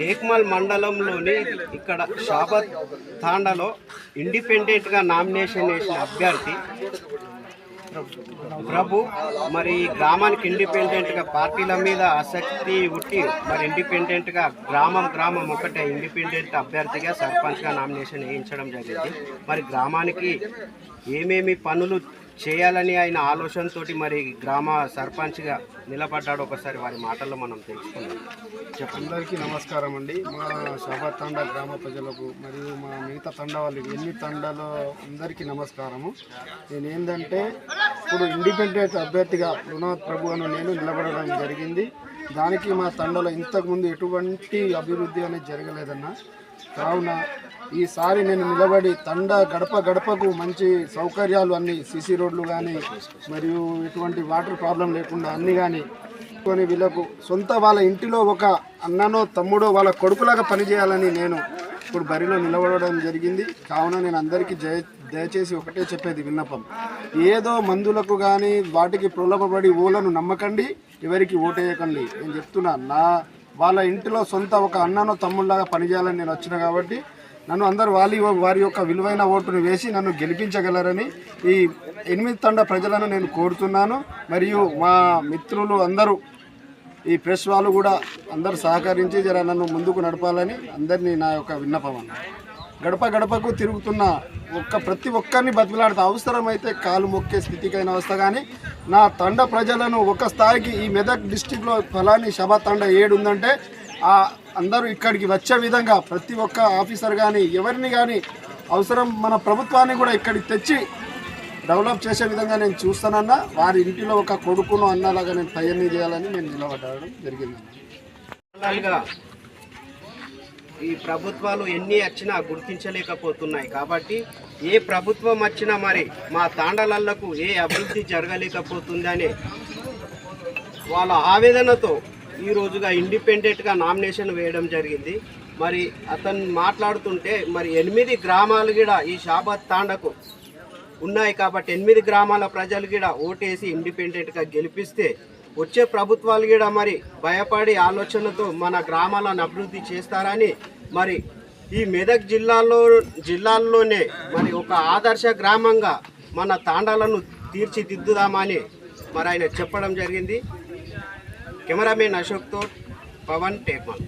టేక్మల్ మండలంలోని ఇక్కడ షాబత్ తాండాలో ఇండిపెండెంట్గా నామినేషన్ వేసిన అభ్యర్థి ప్రభు. మరి ఈ గ్రామానికి ఇండిపెండెంట్గా పార్టీల మీద ఆసక్తి ఉట్టి మరి ఇండిపెండెంట్గా గ్రామం గ్రామం ఒకటే ఇండిపెండెంట్ అభ్యర్థిగా సర్పంచ్గా నామినేషన్ వేయించడం జరిగింది. మరి గ్రామానికి ఏమేమి పనులు చేయాలని ఆయన ఆలోచనతోటి మరి గ్రామ సర్పంచ్గా నిలబడ్డాడు ఒకసారి వారి మాటల్లో మనం తెలుసుకుందాం. అందరికీ నమస్కారం అండి. మా షాబాద్ తండా గ్రామ ప్రజలకు మరియు మా మిగతా తండా వాళ్ళకి ఎన్ని తండాలో అందరికీ నమస్కారము. నేను ఏంటంటే ఇప్పుడు ఇండిపెండెంట్ అభ్యర్థిగా రుణాథ్ ప్రభు అని నేను నిలబడడం జరిగింది. దానికి మా తండలో ఇంతకుముందు ఎటువంటి అభివృద్ధి అనేది జరగలేదన్న. కావున ఈసారి నేను నిలబడి తండ గడప గడపకు మంచి సౌకర్యాలు అన్నీ సీసీ రోడ్లు కానీ మరియు ఎటువంటి వాటర్ ప్రాబ్లం లేకుండా అన్నీ కానీ కొని వీళ్ళకు సొంత వాళ్ళ ఇంటిలో ఒక అన్ననో తమ్ముడో వాళ్ళ కొడుకులాగా పనిచేయాలని నేను ఇప్పుడు బరిలో నిలబడడం జరిగింది. కావున నేను అందరికీ జయ దయచేసి ఒకటే చెప్పేది విన్నపం. ఏదో మందులకు కానీ వాటికి ప్రలోభపడి ఓలను నమ్మకండి ఎవరికి ఓటేయకండి. నేను చెప్తున్నా నా వాళ్ళ ఇంటిలో సొంత ఒక అన్ననో తమ్ముళ్ళలాగా పనిచేయాలని నేను వచ్చిన కాబట్టి నన్ను అందరు వాళ్ళ వారి యొక్క విలువైన ఓటును వేసి నన్ను గెలిపించగలరని ఈ ఎనిమిది తండ ప్రజలను నేను కోరుతున్నాను. మరియు మా మిత్రులు అందరూ ఈ ప్రెస్ వాళ్ళు కూడా అందరు సహకరించి జర నన్ను ముందుకు నడపాలని అందరినీ నా యొక్క విన్నపం అన్న. గడప గడపకు తిరుగుతున్న ఒక్క ప్రతి ఒక్కరిని బతిలాడితే అవసరమైతే కాలు మొక్కే స్థితికైన వస్తా కానీ నా తండ ప్రజలను ఒక స్థాయికి ఈ మెదక్ డిస్టిక్లో ఫలాని సభా తండ ఏడు ఉందంటే అందరూ ఇక్కడికి వచ్చే విధంగా ప్రతి ఒక్క ఆఫీసర్ కానీ ఎవరిని కానీ అవసరం మన ప్రభుత్వాన్ని కూడా ఇక్కడికి తెచ్చి డెవలప్ చేసే విధంగా నేను చూస్తానన్నా. వారి ఇంటిలో ఒక కొడుకును అన్నలాగా నేను తయారీ చేయాలని నేను నిలబడడం జరిగింది. ఈ ప్రభుత్వాలు ఎన్ని వచ్చినా గుర్తించలేకపోతున్నాయి కాబట్టి ఏ ప్రభుత్వం వచ్చినా మరి మా తాండలళ్ళకు ఏ అభివృద్ధి జరగలేకపోతుందని వాళ్ళ ఆవేదనతో ఈ రోజుగా ఇండిపెండెంట్గా నామినేషన్ వేయడం జరిగింది. మరి అతను మాట్లాడుతుంటే మరి ఎనిమిది గ్రామాలు కూడా ఈ షాబాద్ తాండకు ఉన్నాయి కాబట్టి ఎనిమిది గ్రామాల ప్రజలు కూడా ఓటేసి ఇండిపెండెంట్గా గెలిపిస్తే వచ్చే ప్రభుత్వాలు కూడా మరి భయపడి ఆలోచనతో మన గ్రామాలను అభివృద్ధి చేస్తారని మరి ఈ మెదక్ జిల్లాలో జిల్లాల్లోనే మరి ఒక ఆదర్శ గ్రామంగా మన తాండాలను తీర్చిదిద్దుదామని మరి ఆయన చెప్పడం జరిగింది. కెమెరామెన్ అశోక్తో పవన్ టేక్మల్